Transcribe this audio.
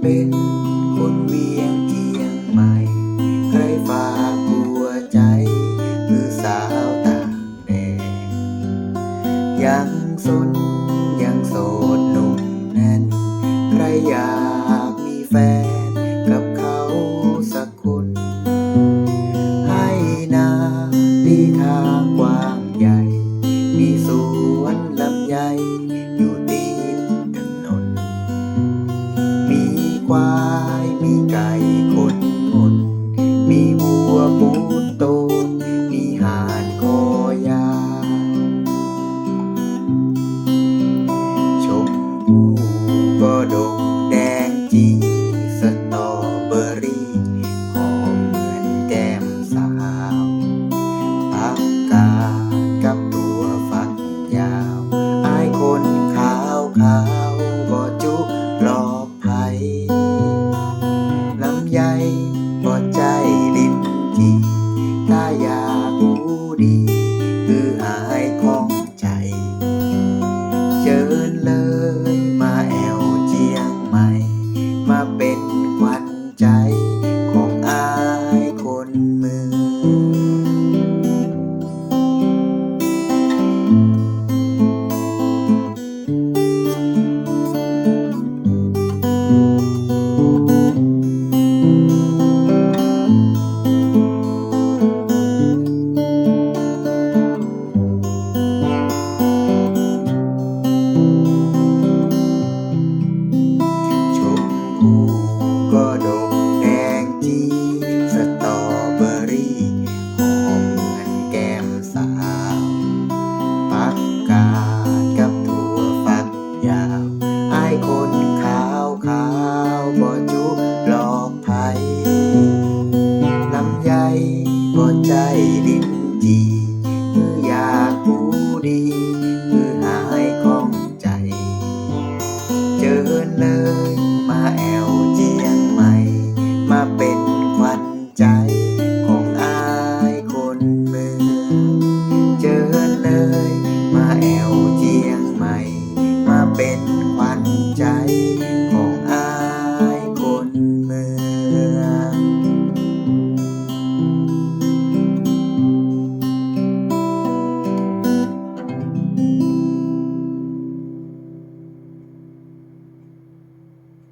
เป็นคนเวียงเอียงใหม่ ใครฝากหัวใจ คือสาวต่างแดนยังสนยังโสดหนุ่มแน่น ใครอยากมีแฟนกับเขาสักคน ให้นาดีทา มีไก่ขนมนมีวัวปู เป็นขวัญใจาวไอ้คนขาวขาวบ่จุหลอกไผลำใยบ่ใจลิ้นจีเมื่ออยากผู้ดีเมื่หายคล้องใจ เจอเลยมาแอวเจียงใหม่ มาเป็นขวัญใจของไอ้คน 加一